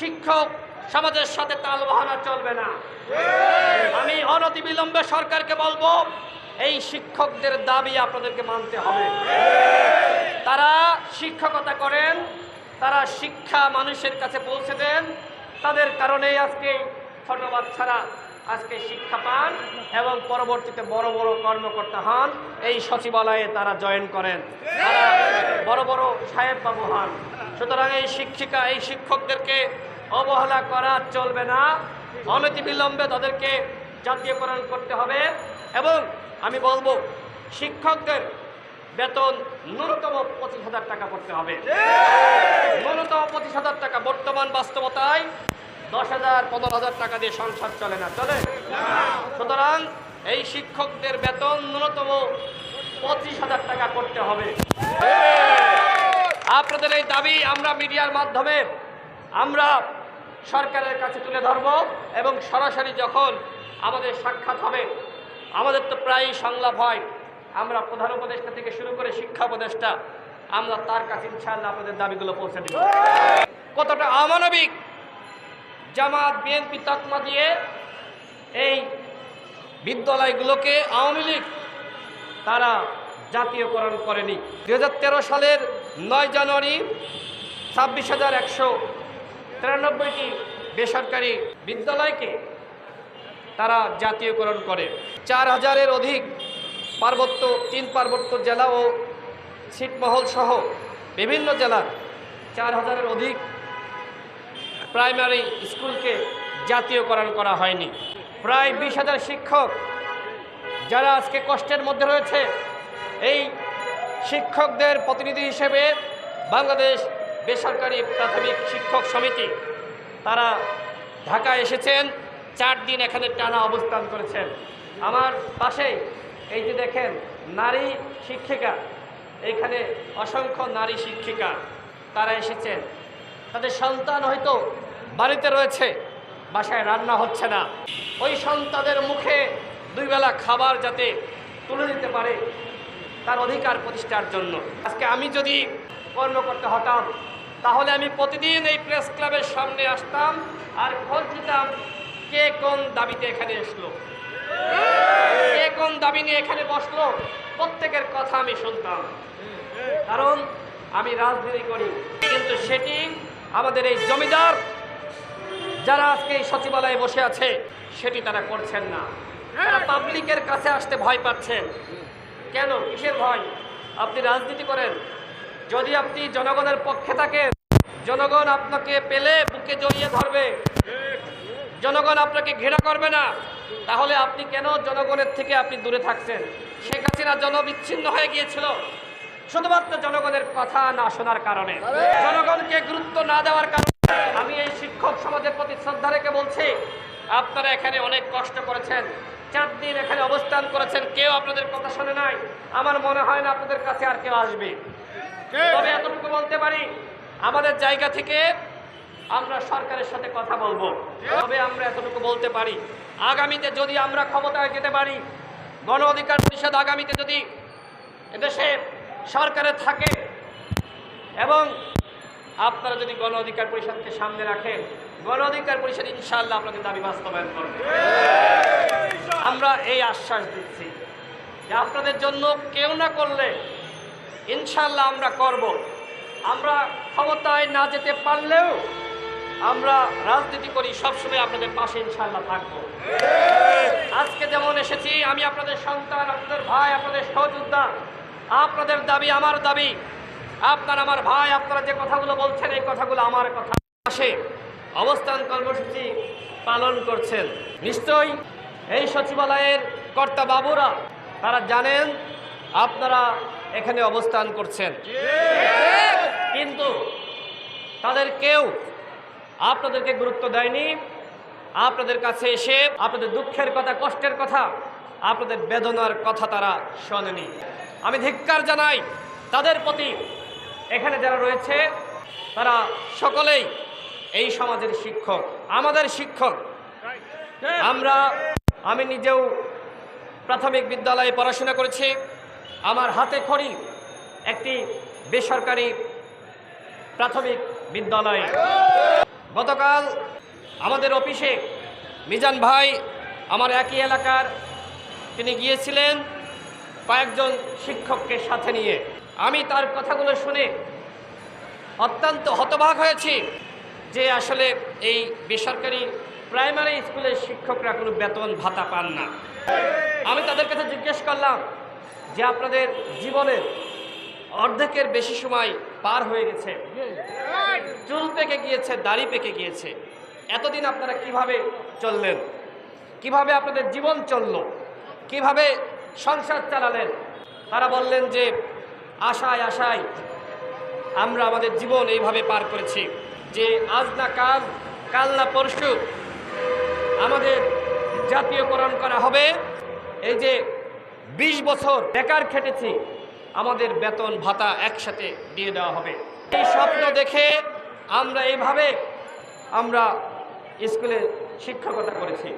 শিক্ষক, সমাজের সাথে তাল বাহানা চলবে না। আমি অনতিবিলম্বে সরকারকে বলব, এই শিক্ষকদের দাবি আপনাদেরকে মানতে হবে। তারা শিক্ষকতা করেন, তারা শিক্ষা মানুষের কাছে পৌঁছে দেন। তাদের কারণেই আজকে ছোট বাচ্চারা আজকে শিক্ষা পান এবং পরবর্তীতে বড় বড় কর্মকর্তা হন। এই সচিবালয়ে তারা জয়েন করেন। তারা বড় বড় সাহেব বাবু হন। সুতরাং এই শিক্ষিকা, এই শিক্ষকদেরকে অবহেলা করা চলবে না। অনতিবিলম্বে তাদেরকে জাতীয়করণ করতে হবে এবং আমি বলব, শিক্ষকদের বেতন ন্যূনতম পঁচিশ হাজার টাকা করতে হবে। ন্যূনতম পঁচিশ হাজার টাকা বর্তমান বাস্তবতায় দশ হাজার, পনেরো হাজার টাকা দিয়ে সংসার চলে না। চলে? সুতরাং এই শিক্ষকদের বেতন ন্যূনতম পঁচিশ হাজার টাকা করতে হবে। আপনাদের এই দাবি আমরা মিডিয়ার মাধ্যমে আমরা সরকারের কাছে তুলে ধরব এবং সরাসরি যখন আমাদের সাক্ষাৎ হবে, আমাদের তো প্রায়ই সংলাপ হয়। আমরা প্রধান উপদেষ্টা থেকে শুরু করে শিক্ষা উপদেষ্টা, আমরা তার কাছে ইনশাআল্লাহ আপনাদের দাবিগুলো পৌঁছে দেব। কতটা অমানবিক জামাত, বিএনপি তকমা দিয়ে এই বিদ্যালয়গুলোকে আওয়ামী লীগ তারা জাতীয়করণ করেনি। দু হাজার তেরো সালের নয় জানুয়ারি ছাব্বিশ হাজার একশো তিরানব্বইটি বেসরকারি বিদ্যালয়কে তারা জাতীয়করণ করে। চার হাজারের অধিক পার্বত্য, তিন পার্বত্য জেলা ও ছিটমহল সহ বিভিন্ন জেলার চার হাজারের অধিক প্রাইমারি স্কুলকে জাতীয়করণ করা হয়নি। প্রায় বিশ হাজার শিক্ষক যারা আজকে কষ্টের মধ্যে রয়েছে, এই শিক্ষকদের প্রতিনিধি হিসেবে বাংলাদেশ বেসরকারি প্রাথমিক শিক্ষক সমিতি। তারা ঢাকায় এসেছেন, চার দিন এখানে টানা অবস্থান করেছেন। আমার পাশে, এই যে দেখেন, নারী শিক্ষিকা। এখানে অসংখ্য নারী শিক্ষিকা তারা এসেছেন। তাদের সন্তান হয়তো বাড়িতে রয়েছে, বাসায় রান্না হচ্ছে না। ওই সন্তানের মুখে দুই বেলা খাবার যাতে তুলে দিতে পারে, তার অধিকার প্রতিষ্ঠার জন্য। আজকে আমি যদি কর্মকর্তা হতাম তাহলে আমি প্রতিদিন এই প্রেস ক্লাবের সামনে আসতাম আর খোঁজ নিতাম কে কোন দাবিতে এখানে এসলো। কে কোন দাবি নিয়ে এখানে বসল, প্রত্যেকের কথা আমি শুনতাম। কারণ আমি রাজনীতি করি, কিন্তু সেটি আমাদের এই জমিদার যারা আজকে এই সচিবালয়ে বসে আছে, সেটি তারা করছেন না। তারা পাবলিকের কাছে আসতে ভয় পাচ্ছেন। কেন? কিসের ভয়? আপনি রাজনীতি করেন যদি আপনি জনগণের পক্ষে থাকেন, জনগণ আপনাকে পেলে বুকে জড়িয়ে ধরবে। জনগণ আপনাকে ঘৃণা করবে না। তাহলে আপনি কেন জনগণের থেকে আপনি দূরে থাকছেন? শেখ হাসিনা জনবিচ্ছিন্ন হয়ে গিয়েছিল। শুধুমাত্র জনগণের কথা না শোনার কারণে। জনগণকে গুরুত্ব না দেওয়ার কারণে আমি এই শিক্ষক সমাজের প্রতি শ্রদ্ধা রেখে বলছি, আপনারা এখানে অনেক কষ্ট করেছেন। চার দিন এখানে অবস্থান করেছেন কেউ আপনাদের কথা শোনে নাই। আমার মনে হয় না আপনাদের কাছে আর কেউ আসবে। তবে এতটুকু বলতে পারি আমাদের জায়গা থেকে আমরা সরকারের সাথে কথা বলব। তবে আমরা এতটুকু বলতে পারি আগামীতে যদি আমরা ক্ষমতায় যেতে পারি গণ অধিকার পরিষদ আগামীতে যদি এদেশে সরকারে থাকে এবং আপনারা যদি গণ অধিকার পরিষদকে সামনে রাখেন গণ অধিকার পরিষদ ইনশাআল্লাহ আপনাদের দাবি বাস্তবায়ন করবে। আমরা এই আশ্বাস দিচ্ছি যে আপনাদের জন্য কেউ না করলে ইনশাল্লাহ আমরা করব। আমরা ক্ষমতায় না যেতে পারলেও আমরা রাজনীতি করি, সবসময় আপনাদের পাশে ইনশাল্লাহ থাকব। আজকে যেমন এসেছি, আমি আপনাদের সন্তান, আপনাদের ভাই, আপনাদের সহযোদ্ধা, আপনাদের দাবি আমার দাবি। আপনার আমার ভাই, আপনারা যে কথাগুলো বলছেন, এই কথাগুলো আমার কথা। পাশে অবস্থান কর্মসূচি পালন করছেন। নিশ্চয়ই এই সচিবালয়ের কর্তা বাবুরা, তারা জানেন আপনারা এখানে অবস্থান করছেন। কিন্তু তাদের কেউ আপনাদেরকে গুরুত্ব দেয়নি। আপনাদের কাছে এসে আপনাদের দুঃখের কথা, কষ্টের কথা, আপনাদের বেদনার কথা তারা শোনেনি। আমি ধিক্কার জানাই, তাদের প্রতি এখানে যারা রয়েছে, তারা সকলেই এই সমাজের শিক্ষক, আমাদের শিক্ষক। আমরা আমি নিজেও প্রাথমিক বিদ্যালয়ে পড়াশোনা করেছি। আমার হাতে খড়ি একটি বেসরকারি প্রাথমিক বিদ্যালয়ে। গতকাল আমাদের অফিসে মিজান ভাই আমার একই এলাকার, তিনি গিয়েছিলেন কয়েকজন শিক্ষককে সাথে নিয়ে। আমি তার কথাগুলো শুনে অত্যন্ত হতবাক হয়েছি যে আসলে এই বেসরকারি প্রাইমারি স্কুলের শিক্ষকরা কোনো বেতন ভাতা পান না। আমি তাদের কাছে জিজ্ঞেস করলাম যে আপনাদের জীবনের অর্ধেকের বেশি সময় পার হয়ে গেছে। চুল পেকে গিয়েছে, দাড়ি পেকে গিয়েছে। এতদিন আপনারা কীভাবে চললেন? কীভাবে আপনাদের জীবন চলল? কীভাবে সংসার চালালেন? তারা বললেন যে, আশায় আশায় আমরা আমাদের জীবন এইভাবে পার করেছি যে আজ না কাল কাল না পরশু আমাদের জাতীয়করণ করা হবে। এই যে ২০ বছর বেকার খেটেছি, আমাদের বেতন ভাতা একসাথে দিয়ে দেওয়া হবে। এই স্বপ্ন দেখে আমরা এইভাবে আমরা স্কুলে শিক্ষকতা করেছি।